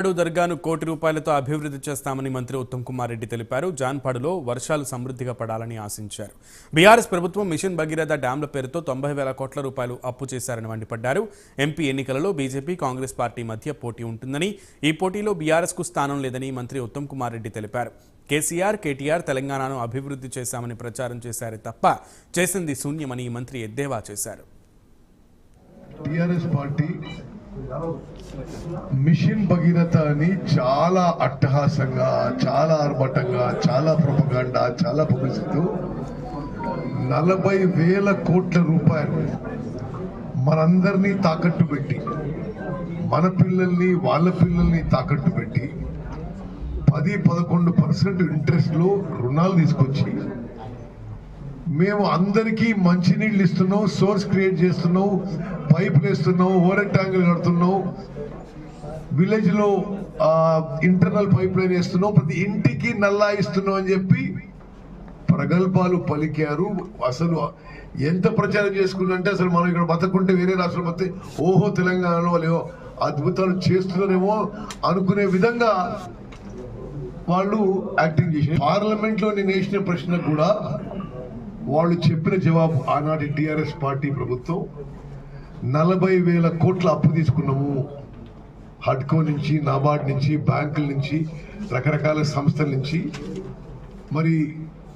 జాన్పాడు దర్గాను కోటి రూపాయలతో అభివృద్ధి చేస్తామని మంత్రి ఉత్తమ్ కుమార్ రెడ్డి తెలిపారు. జాన్పాడులో వర్షాలు సమృద్ధిగా పడాలని ఆశించారు. బీఆర్ఎస్ ప్రభుత్వం మిషన్ భగీరథ డ్యాంల పేరుతో తొంభై వేల కోట్ల రూపాయలు అప్పు చేశారని మండిపడ్డారు. ఎంపీ ఎన్నికలలో బీజేపీ కాంగ్రెస్ పార్టీ మధ్య పోటీ ఉంటుందని ఈ పోటీలో బీఆర్ఎస్కు స్థానం లేదని మంత్రి ఉత్తమ్ కుమార్ రెడ్డి తెలిపారు. కేసీఆర్ కేటీఆర్ తెలంగాణను అభివృద్ధి చేశామని ప్రచారం చేశారే తప్ప చేసింది శూన్యమని మంత్రి ఎద్దేవా చేశారు. టీఆర్ఎస్ పార్టీ మిషన్ భగీరథ అని చాలా అట్టహాసంగా చాలా ఆర్భటంగా చాలా ప్రొపగాండా చాలా పబ్లిసిటీ నలభై వేల కోట్ల రూపాయలు మనందరినీ తాకట్టు పెట్టి మన పిల్లల్ని వాళ్ళ పిల్లల్ని తాకట్టు పెట్టి పది పదకొండు పర్సెంట్ ఇంట్రెస్ట్లో రుణాలు తీసుకొచ్చి మేము అందరికీ మంచినీళ్ళు ఇస్తున్నాం సోర్స్ క్రియేట్ చేస్తున్నాం పైపులు వేస్తున్నాం ఓవర్ ట్యాంకులు కడుతున్నాం. విలేజ్లో ఇంటర్నల్ పైప్ లైన్ వేస్తున్నాం ప్రతి ఇంటికి నల్లా ఇస్తున్నాం అని చెప్పి ప్రగల్భాలు పలికారు. అసలు ఎంత ప్రచారం చేసుకున్నంటే అసలు మనం ఇక్కడ బతకుంటే వేరే రాష్ట్రం పోతే ఓహో తెలంగాణలో లేవో అద్భుతాలు చేస్తున్నారేమో అనుకునే విధంగా వాళ్ళు యాక్టింగ్ చేసి పార్లమెంట్లో నేను వేసిన ప్రశ్న కూడా వాళ్ళు చెప్పిన జవాబు ఆనాటి టిఆర్ఎస్ పార్టీ ప్రభుత్వం నలభై వేల కోట్ల అప్పు తీసుకున్నాము. హడ్కో నుంచి నాబార్డ్ నుంచి బ్యాంకుల నుంచి రకరకాల సంస్థల నుంచి. మరి